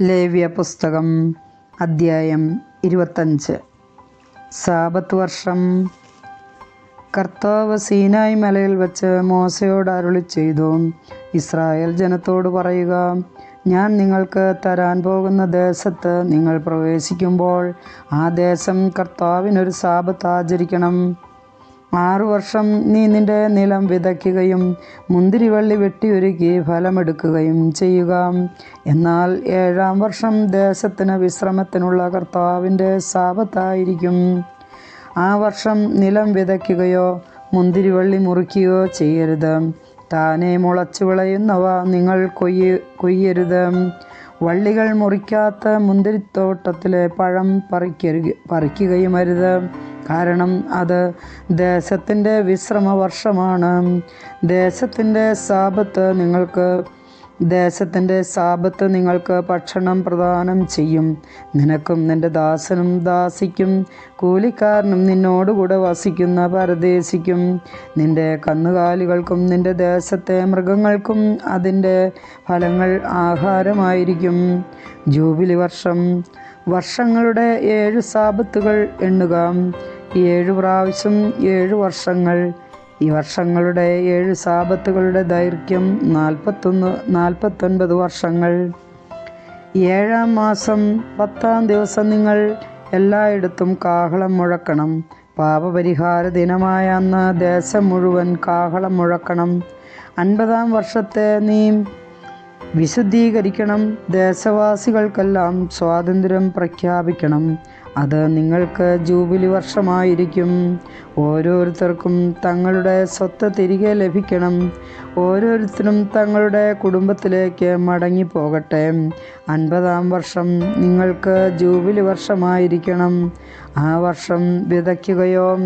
ലേവ്യ പുസ്തകം അദ്ധ്യായം ഇരുപത്തഞ്ച്. സാപത്ത് വർഷം. കർത്താവ് സീനായി മലയിൽ വച്ച് മോശയോട് അരുളി ചെയ്തു. ഇസ്രായേൽ ജനത്തോട് പറയുക ഞാൻ നിങ്ങൾക്ക് തരാൻ പോകുന്ന ദേശത്ത് നിങ്ങൾ പ്രവേശിക്കുമ്പോൾ ആ ദേശം കർത്താവിനൊരു സാപത്ത് ആചരിക്കണം. ആറു വർഷം നീ നിന്റെ നിലം വിതയ്ക്കുകയും മുന്തിരിവള്ളി വെട്ടിയൊരുക്കി ഫലമെടുക്കുകയും ചെയ്യുക. എന്നാൽ ഏഴാം വർഷം ദേശത്തിന് വിശ്രമത്തിനുള്ള കർത്താവിന്റെ സാപത്തായിരിക്കും ആ വർഷം നിലം വിതയ്ക്കുകയോ മുന്തിരിവള്ളി മുറിക്കുകയോ ചെയ്യരുത്. താനെ മുളച്ചു വിളയുന്നവ നിങ്ങൾ കൊയ്യ കൊയ്യരുത്. വള്ളികൾ മുറിക്കാത്ത മുന്തിരിത്തോട്ടത്തിലെ പഴം പറിക്കരു പറിക്കുകയും അരുത് കാരണം അത് ദേശത്തിന്റെ വിശ്രമ വർഷമാണ് ദേശത്തിന്റെ സാപത്ത് നിങ്ങൾക്ക് ദേശത്തിന്റെ സാപത്ത് നിങ്ങൾക്ക് ഭക്ഷണം പ്രദാനം ചെയ്യും. നിനക്കും നിന്റെ ദാസനും ദാസിക്കും കൂലിക്കാരനും നിന്നോടുകൂടെ വസിക്കുന്ന പരദേശിക്കും നിന്റെ കന്നുകാലികൾക്കും നിന്റെ ദേശത്തെ മൃഗങ്ങൾക്കും അതിന്റെ ഫലങ്ങൾ ആഹാരമായിരിക്കും. ജൂബിലി വർഷം വർഷങ്ങളുടെ ഏഴ് സാപത്തുകൾ എണ്ണുക. ഏഴു പ്രാവശ്യം ഏഴു വർഷങ്ങൾ. ഈ വർഷങ്ങളുടെ ഏഴ് സാപത്തുകളുടെ ദൈർഘ്യം നാൽപ്പത്തൊന്ന് നാൽപ്പത്തൊൻപത് വർഷങ്ങൾ. ഏഴാം മാസം പത്താം ദിവസം നിങ്ങൾ എല്ലായിടത്തും കാഹളം മുഴക്കണം. പാപപരിഹാര ദിനമായ അന്ന് ദേശം മുഴുവൻ കാഹളം മുഴക്കണം. അൻപതാം വർഷത്തെ നീ വിശുദ്ധീകരിക്കണം. ദേശവാസികൾക്കെല്ലാം സ്വാതന്ത്ര്യം പ്രഖ്യാപിക്കണം. അത് നിങ്ങൾക്ക് ജൂബിലി വർഷമായിരിക്കും. ഓരോരുത്തർക്കും തങ്ങളുടെ സ്വത്ത് തിരികെ ലഭിക്കണം. ഓരോരുത്തരും തങ്ങളുടെ കുടുംബത്തിലേക്ക് മടങ്ങിപ്പോകട്ടെ. അൻപതാം വർഷം നിങ്ങൾക്ക് ജൂബിലി വർഷമായിരിക്കണം. ആ വർഷം വിതയ്ക്കുകയോ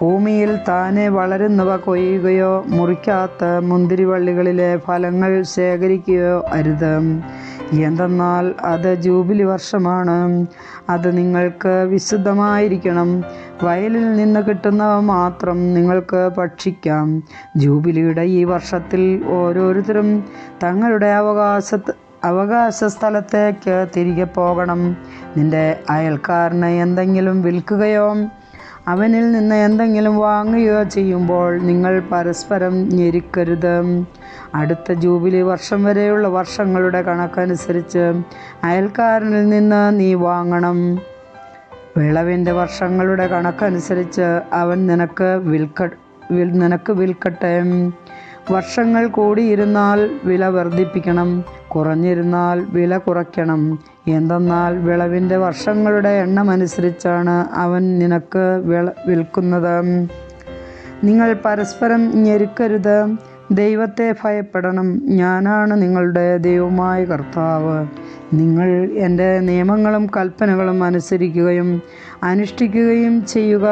ഭൂമിയിൽ താനെ വളരുന്നവ കൊയ്യുകയോ മുറിക്കാത്ത മുന്തിരിവള്ളികളിലെ ഫലങ്ങൾ ശേഖരിക്കുകയോ അരുത്. എന്തെന്നാൽ അത് ജൂബിലി വർഷമാണ്. അത് നിങ്ങൾക്ക് വിശുദ്ധമായിരിക്കണം. വയലിൽ നിന്ന് കിട്ടുന്നവ മാത്രം നിങ്ങൾക്ക് ഭക്ഷിക്കാം. ജൂബിലിയുടെ ഈ വർഷത്തിൽ ഓരോരുത്തരും തങ്ങളുടെ അവകാശ അവകാശ സ്ഥലത്തേക്ക് തിരികെ പോകണം. നിന്റെ അയൽക്കാരന് എന്തെങ്കിലും വിൽക്കുകയോ അവനിൽ നിന്ന് എന്തെങ്കിലും വാങ്ങുകയോ ചെയ്യുമ്പോൾ നിങ്ങൾ പരസ്പരം ഞെരുക്കരുത്. അടുത്ത ജൂബിലി വർഷം വരെയുള്ള വർഷങ്ങളുടെ കണക്കനുസരിച്ച് അയൽക്കാരനിൽ നിന്ന് നീ വാങ്ങണം. വിളവിന്റെ വർഷങ്ങളുടെ കണക്കനുസരിച്ച് അവൻ നിനക്ക് വിൽക്ക വിൽ നിനക്ക് വിൽക്കട്ടെ. വർഷങ്ങൾ കൂടിയിരുന്നാൽ വില വർദ്ധിപ്പിക്കണം. കുറഞ്ഞിരുന്നാൽ വില കുറയ്ക്കണം. എന്തെന്നാൽ വിളവിന്റെ വർഷങ്ങളുടെ എണ്ണമനുസരിച്ചാണ് അവൻ നിനക്ക് വിള വിൽക്കുന്നത്. നിങ്ങൾ പരസ്പരം ഞെരുക്കരുത്. ദൈവത്തെ ഭയപ്പെടണം. ഞാനാണ് നിങ്ങളുടെ ദൈവമായ കർത്താവ്. നിങ്ങൾ എന്റെ നിയമങ്ങളും കൽപ്പനകളും അനുസരിക്കുകയും അനുഷ്ഠിക്കുകയും ചെയ്യുക.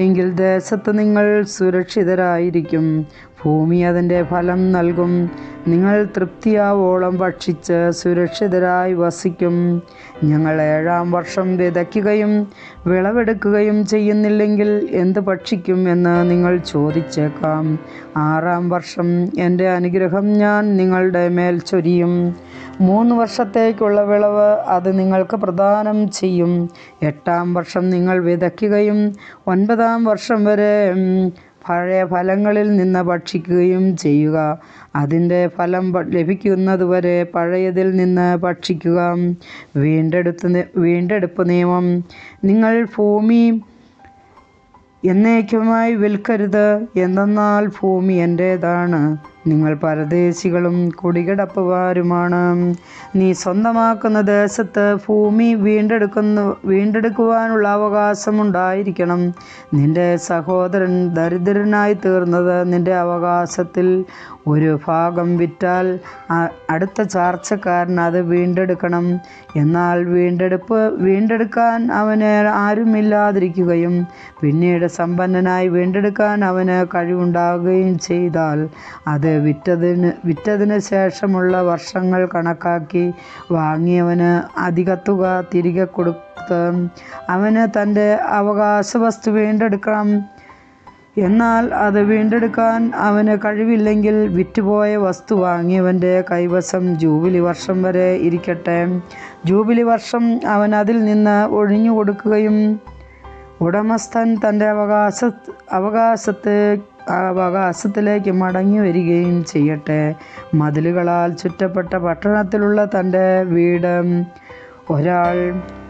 എങ്കിൽ ദേശത്ത് നിങ്ങൾ സുരക്ഷിതരായിരിക്കും. ഭൂമി അതിന്റെ ഫലം നൽകും. നിങ്ങൾ തൃപ്തിയാവോളം ഭക്ഷിച്ച് സുരക്ഷിതരായി വസിക്കും. ഞങ്ങൾ ഏഴാം വർഷം വിതയ്ക്കുകയും വിളവെടുക്കുകയും ചെയ്യുന്നില്ലെങ്കിൽ എന്ത് ഭക്ഷിക്കും എന്ന് നിങ്ങൾ ചോദിച്ചേക്കാം. ആറാം വർഷം എന്റെ അനുഗ്രഹം ഞാൻ നിങ്ങളുടെ മേൽ ചൊരിയും. മൂന്ന് വർഷത്തേക്കുള്ള വിളവ് അത് നിങ്ങൾക്ക് പ്രദാനം ചെയ്യും. എട്ടാം വർഷം നിങ്ങൾ വിതയ്ക്കുകയും ഒൻപതാം വർഷം വരെ പഴയ ഫലങ്ങളിൽ നിന്ന് ഭക്ഷിക്കുകയും ചെയ്യുക. അതിന്റെ ഫലം ലഭിക്കുന്നതുവരെ പഴയതിൽ നിന്ന് ഭക്ഷിക്കുക. വീണ്ടെടുത്ത് വീണ്ടെടുപ്പ് നിയമം. നിങ്ങൾ ഭൂമി എന്നേക്കുമായി വിൽക്കരുത്. എന്തെന്നാൽ ഭൂമി എന്റേതാണ്. നിങ്ങൾ പരദേശികളും കുടികിടപ്പുകാരുമാണ്. നീ സ്വന്തമാക്കുന്ന ദേശത്ത് ഭൂമി വീണ്ടെടുക്കുന്ന വീണ്ടെടുക്കുവാനുള്ള അവകാശമുണ്ടായിരിക്കണം. നിന്റെ സഹോദരൻ ദരിദ്രനായി തീർന്നത് നിന്റെ അവകാശത്തിൽ ഒരു ഭാഗം വിറ്റാൽ അടുത്ത ചാർച്ചക്കാരൻ അത് വീണ്ടെടുക്കണം. എന്നാൽ വീണ്ടെടുപ്പ് വീണ്ടെടുക്കാൻ അവന് ആരുമില്ലാതിരിക്കുകയും പിന്നീട് സമ്പന്നനായി വീണ്ടെടുക്കാൻ അവന് കഴിവുണ്ടാകുകയും ചെയ്താൽ അത് വിറ്റതിന് വിറ്റതിന് ശേഷമുള്ള വർഷങ്ങൾ കണക്കാക്കി വാങ്ങിയവന് അധിക തുക തിരികെ കൊടുത്ത് അവന് തന്റെ അവകാശ വസ്തു വീണ്ടെടുക്കണം. എന്നാൽ അത് വീണ്ടെടുക്കാൻ അവന് കഴിവില്ലെങ്കിൽ വിറ്റുപോയ വസ്തു വാങ്ങിയവന്റെ കൈവശം ജൂബിലി വർഷം വരെ ഇരിക്കട്ടെ. ജൂബിലി വർഷം അവൻ അതിൽ നിന്ന് ഒഴിഞ്ഞു കൊടുക്കുകയും ഉടമസ്ഥൻ തന്റെ അവകാശ അവകാശത്തെ അവകാശത്തിലേക്ക് മടങ്ങി വരികയും ചെയ്യട്ടെ. മതിലുകളാൽ ചുറ്റപ്പെട്ട പട്ടണത്തിലുള്ള തന്റെ വീട് ഒരാൾ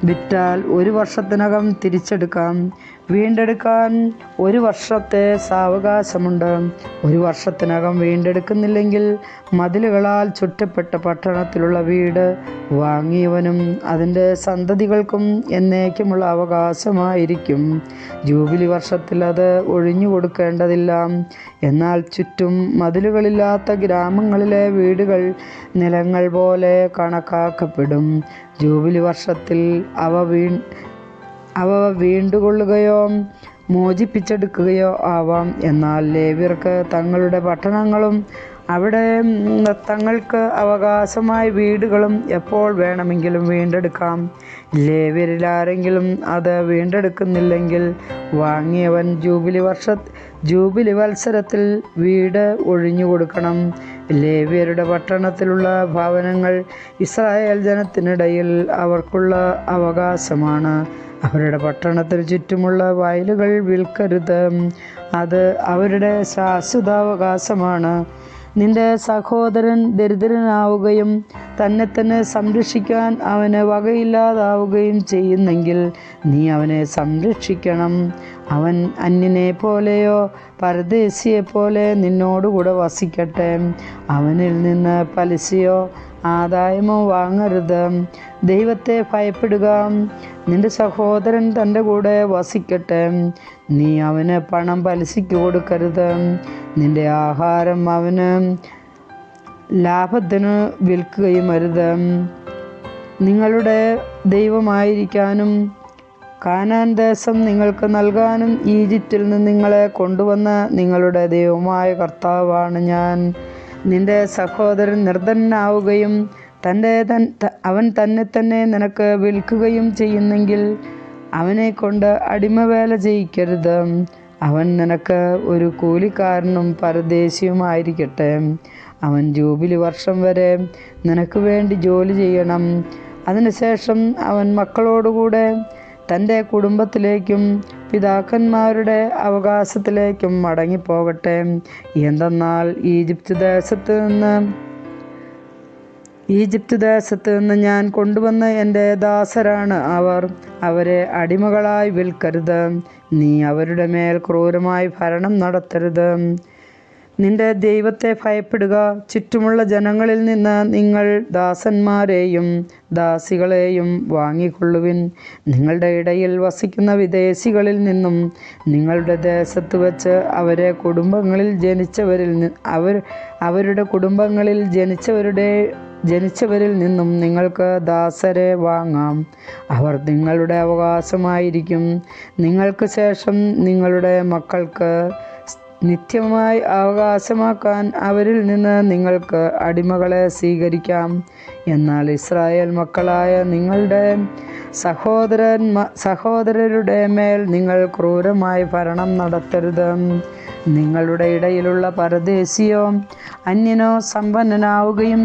വിറ്റാൽ ഒരു വർഷത്തിനകം തിരിച്ചെടുക്കാം. വീണ്ടെടുക്കാൻ ഒരു വർഷത്തെ സാവകാശമുണ്ട്. ഒരു വർഷത്തിനകം വീണ്ടെടുക്കുന്നില്ലെങ്കിൽ മതിലുകളാൽ ചുറ്റപ്പെട്ട പട്ടണത്തിലുള്ള വീട് വാങ്ങിയവനും അതിന്റെ സന്തതികൾക്കും എന്നേക്കുമുള്ള അവകാശമായിരിക്കും. ജൂബിലി വർഷത്തിൽ അത് ഒഴിഞ്ഞു കൊടുക്കേണ്ടതില്ല. എന്നാൽ ചുറ്റും മതിലുകളില്ലാത്ത ഗ്രാമങ്ങളിലെ വീടുകൾ നിലങ്ങൾ പോലെ കണക്കാക്കപ്പെടും. ജൂബിലി വർഷത്തിൽ അവ വീ അവ വീണ്ടുകൊള്ളുകയോ മോചിപ്പിച്ചെടുക്കുകയോ ആവാം. എന്നാൽ ലേവ്യർക്ക് തങ്ങളുടെ പട്ടണങ്ങളും അവിടെ തങ്ങൾക്ക് അവകാശമായ വീടുകളും എപ്പോൾ വേണമെങ്കിലും വീണ്ടെടുക്കാം. ലേവ്യരിൽ ആരെങ്കിലും അത് വീണ്ടെടുക്കുന്നില്ലെങ്കിൽ വാങ്ങിയവൻ ജൂബിലി വർഷ ജൂബിലി വത്സരത്തിൽ വീട് ഒഴിഞ്ഞു കൊടുക്കണം ലേവ്യരുടെ പട്ടണത്തിലുള്ള ഭവനങ്ങൾ ഇസ്രായേൽ ജനത്തിനിടയിൽ അവർക്കുള്ള അവകാശമാണ്. അവരുടെ പട്ടണത്തിന് ചുറ്റുമുള്ള വയലുകൾ വിൽക്കരുത്. അത് അവരുടെ ശാശ്വതാവകാശമാണ്. നിന്റെ സഹോദരൻ ദരിദ്രനാവുകയും തന്നെ തന്നെ സംരക്ഷിക്കാൻ അവന് വകയില്ലാതാവുകയും ചെയ്യുന്നെങ്കിൽ നീ അവനെ സംരക്ഷിക്കണം. അവൻ അന്യനെ പോലെയോ പരദേശിയെ പോലെ നിന്നോടുകൂടെ വസിക്കട്ടെ. അവനിൽ നിന്ന് പലിശയോ ആദായമോ വാങ്ങരുത്. ദൈവത്തെ ഭയപ്പെടുക. നിന്റെ സഹോദരൻ തന്റെ കൂടെ വസിക്കട്ടെ. നീ അവന് പണം പലിശയ്ക്ക് കൊടുക്കരുത്. നിന്റെ ആഹാരം അവന് ലാഭത്തിന് വിൽക്കുകയും അരുത്. നിങ്ങളുടെ ദൈവമായിരിക്കാനും കാനാൻ ദേശം നിങ്ങൾക്ക് നൽകാനും ഈജിപ്തിൽ നിന്ന് നിങ്ങളെ കൊണ്ടുവന്ന നിങ്ങളുടെ ദൈവമായ കർത്താവാണ് ഞാൻ. നിന്റെ സഹോദരൻ നിർധനാവുകയും തന്റെ തൻ അവൻ തന്നെ തന്നെ നിനക്ക് വിൽക്കുകയും ചെയ്യുന്നെങ്കിൽ അവനെ കൊണ്ട് അടിമവേല ചെയ്യിക്കരുത്. അവൻ നിനക്ക് ഒരു കൂലിക്കാരനും പരദേശിയുമായിരിക്കട്ടെ. അവൻ ജൂബിലി വർഷം വരെ നിനക്ക് വേണ്ടി ജോലി ചെയ്യണം. അതിനുശേഷം അവൻ മക്കളോടുകൂടെ തന്റെ കുടുംബത്തിലേക്കും പിതാക്കന്മാരുടെ അവകാശത്തിലേക്കും മടങ്ങിപ്പോകട്ടെ. എന്തെന്നാൽ ഈജിപ്ത് ദേശത്ത് നിന്ന് ഈജിപ്ത് ദേശത്ത് നിന്ന് ഞാൻ കൊണ്ടുവന്ന എന്റെ ദാസരാണ് അവർ. അവരെ അടിമകളായി വിൽക്കരുത്. നീ അവരുടെ മേൽ ക്രൂരമായി ഭരണം നടത്തരുത്. നിന്റെ ദൈവത്തെ ഭയപ്പെടുക. ചുറ്റുമുള്ള ജനങ്ങളിൽ നിന്ന് നിങ്ങൾ ദാസന്മാരെയും ദാസികളെയും വാങ്ങിക്കൊള്ളുവിൻ. നിങ്ങളുടെ ഇടയിൽ വസിക്കുന്ന വിദേശികളിൽ നിന്നും നിങ്ങളുടെ ദേശത്ത് വച്ച് അവരെ കുടുംബങ്ങളിൽ ജനിച്ചവരിൽ അവർ അവരുടെ കുടുംബങ്ങളിൽ ജനിച്ചവരുടെ ജനിച്ചവരിൽ നിന്നും നിങ്ങൾക്ക് ദാസരെ വാങ്ങാം. അവർ നിങ്ങളുടെ അവകാശമായിരിക്കും. നിങ്ങൾക്ക് ശേഷം നിങ്ങളുടെ മക്കൾക്ക് നിത്യമായി അവകാശമാക്കാൻ അവരിൽ നിന്ന് നിങ്ങൾക്ക് അടിമകളെ സ്വീകരിക്കാം. എന്നാൽ ഇസ്രായേൽ മക്കളായ നിങ്ങളുടെ സഹോദരൻ സഹോദരരുടെ മേൽ നിങ്ങൾ ക്രൂരമായി ഭരണം നടത്തരുത്. നിങ്ങളുടെ ഇടയിലുള്ള പരദേശിയോ അന്യനോ സമ്പന്നനാവുകയും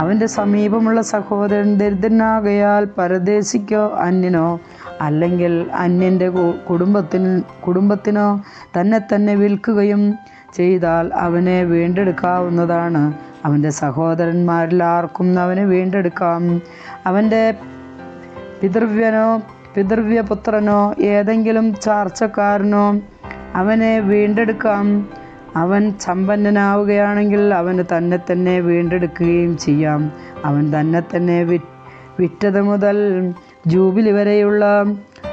അവന്റെ സമീപമുള്ള സഹോദരൻ ദരിദ്രനാകയാൽ പരദേശിക്കോ അന്യനോ അല്ലെങ്കിൽ അന്യന്റെ കുടുംബത്തിൽ കുടുംബത്തിന് തന്നെ തന്നെ വിൽക്കുകയും ചെയ്താൽ അവനെ വീണ്ടെടുക്കാവുന്നതാണ്. അവന്റെ സഹോദരന്മാരിൽ ആർക്കും അവനെ വീണ്ടെടുക്കാം. അവന്റെ പിതൃവ്യനോ പിതൃവ്യപുത്രനോ ഏതെങ്കിലും ചാർച്ചക്കാരനോ അവനെ വീണ്ടെടുക്കാം. അവൻ സമ്പന്നനാവുകയാണെങ്കിൽ അവന് തന്നെ തന്നെ വീണ്ടെടുക്കുകയും ചെയ്യാം. അവൻ തന്നെ തന്നെ വിറ്റത് മുതൽ ജൂബിലി വരെയുള്ള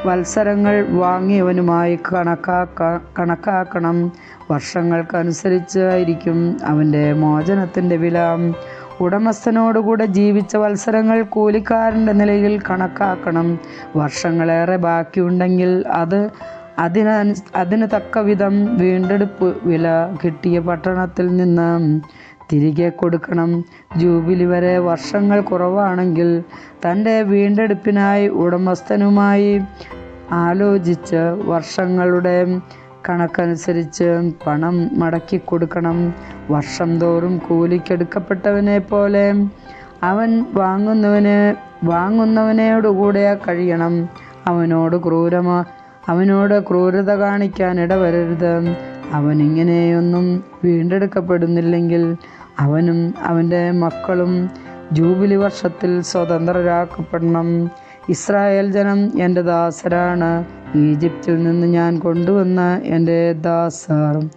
വത്സരങ്ങൾ വാങ്ങിയവനുമായി കണക്കാക്ക കണക്കാക്കണം. വർഷങ്ങൾക്കനുസരിച്ചായിരിക്കും അവന്റെ മോചനത്തിന്റെ വില. ഉടമസ്ഥനോടുകൂടെ ജീവിച്ച വത്സരങ്ങൾ കൂലിക്കാരന്റെ നിലയിൽ കണക്കാക്കണം. വർഷങ്ങളേറെ ബാക്കിയുണ്ടെങ്കിൽ അത് അതിന് അതിന് തക്ക വിധം വീണ്ടെടുപ്പ് വില കിട്ടിയ പട്ടണത്തിൽ നിന്ന് തിരികെ കൊടുക്കണം. ജൂബിലി വരെ വർഷങ്ങൾ കുറവാണെങ്കിൽ തന്റെ വീണ്ടെടുപ്പിനായി ഉടമസ്ഥനുമായി ആലോചിച്ച് വർഷങ്ങളുടെ കണക്കനുസരിച്ച് പണം മടക്കി കൊടുക്കണം. വർഷം തോറും കൂലിക്കെടുക്കപ്പെട്ടവനെ പോലെ അവൻ വാങ്ങുന്നവന് വാങ്ങുന്നവനോടുകൂടെ കഴിയണം. അവനോട് ക്രൂരമാ അവനോട് ക്രൂരത കാണിക്കാൻ ഇടവരരുത്. അവനിങ്ങനെയൊന്നും വീണ്ടെടുക്കപ്പെടുന്നില്ലെങ്കിൽ അവനും അവന്റെ മക്കളും ജൂബിലി വർഷത്തിൽ സ്വതന്ത്രരാക്കപ്പെടണം. ഇസ്രായേൽ ജനം എന്റെ ദാസരാണ്. ഈജിപ്തിൽ നിന്ന് ഞാൻ കൊണ്ടുവന്ന എന്റെ ദാസർ.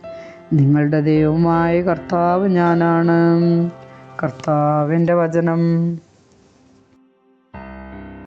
നിങ്ങളുടെ ദൈവമായ കർത്താവ് ഞാനാണ്. കർത്താവിന്റെ വചനം.